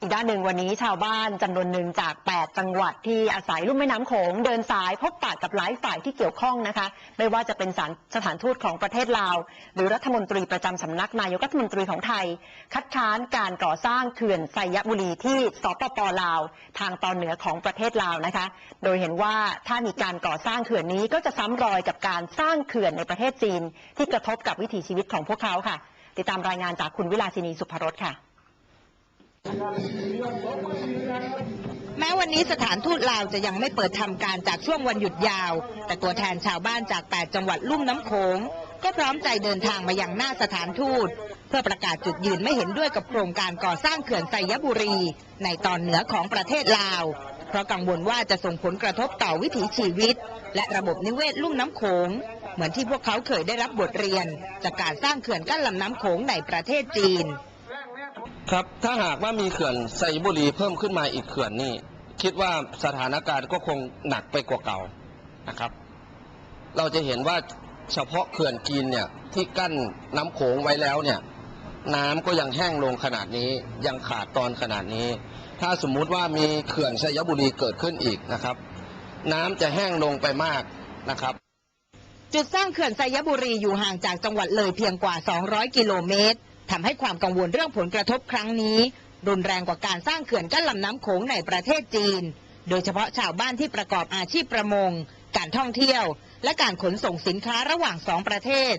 อีกด้านหนึ่งวันนี้ชาวบ้านจำนวนหนึ่งจาก 8 จังหวัดที่อาศัยลุ่มแม่น้ำโขงเดินสายพบปะกับหลายฝ่ายที่เกี่ยวข้องนะคะ ไม่ว่าจะเป็นสารสถานทูตของประเทศลาว หรือรัฐมนตรีประจำสำนักนายกรัฐมนตรีของไทย คัดค้านการก่อสร้างเขื่อนไซยบุรีที่สปปลาว ทางตอนเหนือของประเทศลาวนะคะ โดยเห็นว่าถ้ามีการก่อสร้างเขื่อนนี้ก็จะซ้ำรอยกับการสร้างเขื่อนในประเทศจีน ที่กระทบกับวิถีชีวิตของพวกเขาค่ะ ติดตามรายงานจากคุณวิลาสินีสุภรสค่ะ แม้วันนี้สถานทูตลาวจะยังไม่เปิดทำการจากช่วงวันหยุดยาว แต่ตัวแทนชาวบ้านจาก 8 จังหวัดลุ่มน้ำโขงก็พร้อมใจเดินทางมายังหน้าสถานทูต เพื่อประกาศจุดยืนไม่เห็นด้วยกับโครงการก่อสร้างเขื่อนไซยบุรี ในตอนเหนือของประเทศลาว เพราะกังวลว่าจะส่งผลกระทบต่อวิถีชีวิต และระบบนิเวศลุ่มน้ำโขง เหมือนที่พวกเขาเคยได้รับบทเรียน จากการสร้างเขื่อนกั้นลำน้ำโขงในประเทศจีน ครับถ้าหากว่ามีเขื่อนไซบุรีเพิ่มขึ้นมาอีกเขื่อนนี่คิดว่าสถานการณ์ก็คงหนักไปกว่าเก่านะครับ เราจะเห็นว่าเฉพาะเขื่อนจีนเนี่ยที่กั้นน้ำโขงไว้แล้วเนี่ย น้ำก็ยังแห้งลงขนาดนี้ยังขาดตอนขนาดนี้ ถ้าสมมุติว่ามีเขื่อนไซยบุรีเกิดขึ้นอีกนะครับ น้ำจะแห้งลงไปมากนะครับจุดสร้างเขื่อนไซยบุรีอยู่ห่างจากจังหวัดเลยเพียงกว่า 200 กิโลเมตร ทำให้ความกังวลเรื่องผลกระทบครั้งนี้ รุนแรงกว่าการสร้างเขื่อนกั้นลำน้ำโขงในประเทศจีน โดยเฉพาะชาวบ้านที่ประกอบอาชีพประมง การท่องเที่ยว และการขนส่งสินค้าระหว่างสองประเทศ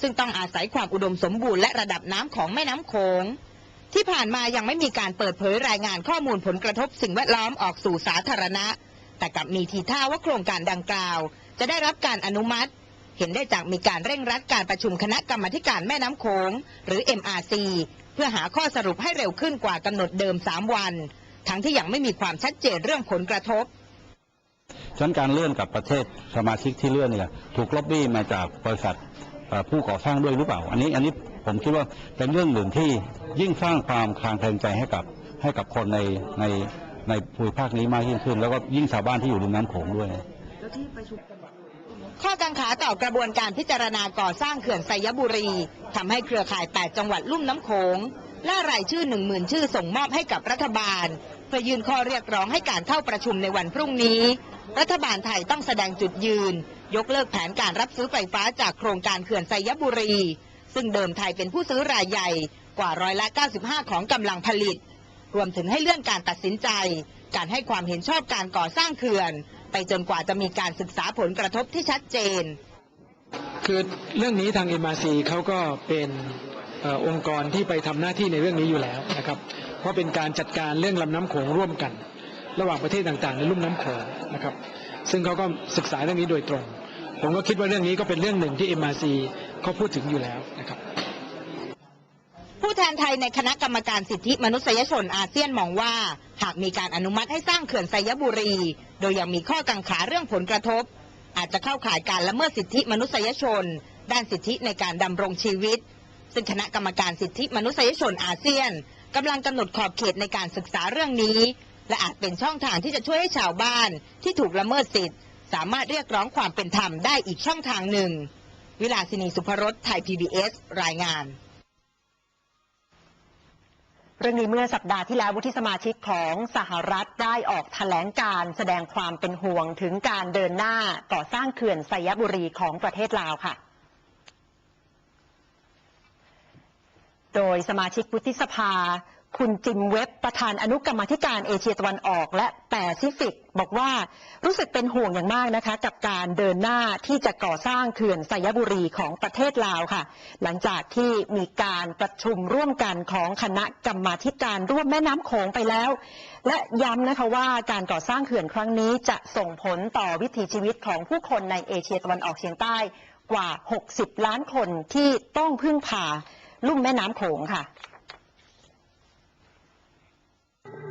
ซึ่งต้องอาศัยความอุดมสมบูรณ์และระดับน้ำของแม่น้ำโขงที่ผ่านมายังไม่มีการเปิดเผยรายงานข้อมูลผลกระทบสิ่งแวดล้อมออกสู่สาธารณะ แต่กลับมีทีท่าว่าโครงการดังกล่าว จะได้รับการอนุมัติ เห็นได้จากมีการเร่งรัดการประชุมคณะกรรมาธิการแม่น้ำโขงหรือ MRC เพื่อหาข้อสรุปให้เร็วขึ้นกว่ากำหนดเดิม 3 วัน ทั้งที่ยังไม่มีความชัดเจนเรื่องผลกระทบฉะนั้นการเลื่อนกับประเทศสมาชิกที่เลื่อนเนี่ยถูกล็อบบี้มาจากบริษัทเอ่อผู้ก่อสร้างด้วยหรือเปล่า อันนี้อันนี้ผมคิดว่าเป็นเรื่องหนึ่งที่ยิ่งสร้างความคลางแคลงใจให้กับให้กับคนในในในภูมิภาคนี้มากยิ่งขึ้น แล้วก็ยิ่งชาวบ้านที่อยู่ริมน้ำโขงด้วย ข้อกังขาต่อกระบวนการพิจารณาก่อสร้างเขื่อนไซยบุรีทำให้เครือข่าย 8 จังหวัดลุ่มน้ำโขงล่ารายชื่อ 1 0,000 ชื่อส่งมอบให้กับรัฐบาล เพื่อยื่นข้อเรียกร้องให้การเข้าประชุมในวันพรุ่งนี้ รัฐบาลไทยต้องแสดงจุดยืน ยกเลิกแผนการรับซื้อไฟฟ้าจากโครงการเขื่อนไซยบุรี ซึ่งเดิมไทยเป็นผู้ซื้อรายใหญ่กว่าร้อยละ 95 ของกำลังผลิต รวมถึงให้เลื่อนการตัดสินใจ การให้ความเห็นชอบการก่อสร้างเขื่อน จนกว่าจะมีการศึกษาผลกระทบที่ชัดเจน คือเรื่องนี้ทาง MRC เขาก็เป็นอองค์กรที่ไปทำหน้าที่ในเรื่องนี้อยู่แล้วนะครับ เพราะเป็นการจัดการเรื่องลำน้ำโขงร่วมกัน ระหว่างประเทศต่างๆ ในลุ่มน้ำโขงนะครับ ซึ่งเขาก็ศึกษาเรื่องนี้โดยตรง ผมก็คิดว่าเรื่องนี้ก็เป็นเรื่องหนึ่งที่ MRC เขาพูดถึงอยู่แล้วนะครับ ไทยในคณะกรรมการสิทธิมนุษยชนอาเซียนมองว่า หากมีการอนุมัติให้สร้างเขื่อนไซยบุรี โดยยังมีข้อกังขาเรื่องผลกระทบ อาจจะเข้าข่ายการละเมิดสิทธิมนุษยชน ด้านสิทธิในการดำรงชีวิต ซึ่งคณะกรรมการสิทธิมนุษยชนอาเซียนกำลังกำหนดขอบเขตในการศึกษาเรื่องนี้ และอาจเป็นช่องทางที่จะช่วยให้ชาวบ้านที่ถูกละเมิดสิทธิสามารถเรียกร้องความเป็นธรรมได้อีกช่องทางหนึ่ง วิลาสินีสุภรสไทย PBS รายงาน เรื่องนี้เมื่อสัปดาห์ที่แล้ววุฒิสมาชิกของสหรัฐได้ออกแถลงการแสดงความเป็นห่วงถึงการเดินหน้าก่อสร้างเขื่อนไซยบุรีของประเทศลาวค่ะ โดยสมาชิกวุฒิสภา คุณจิมเว็บประธานอนุกรรมาธิการเอเชียตะวันออกและแปซิฟิก บอกว่ารู้สึกเป็นห่วงอย่างมากนะคะ กับการเดินหน้าที่จะก่อสร้างเขื่อนไซยบุรีของประเทศลาวค่ะ หลังจากที่มีการประชุมร่วมกันของคณะกรรมาธิการร่วมแม่น้ำโขงไปแล้ว และย้ำนะคะว่าการก่อสร้างเขื่อนครั้งนี้จะส่งผลต่อวิถีชีวิตของผู้คนในเอเชียตะวันออกเฉียงใต้กว่า 60 ล้านคนที่ต้องพึ่งพาลุ่มแม่น้ำโขงค่ะ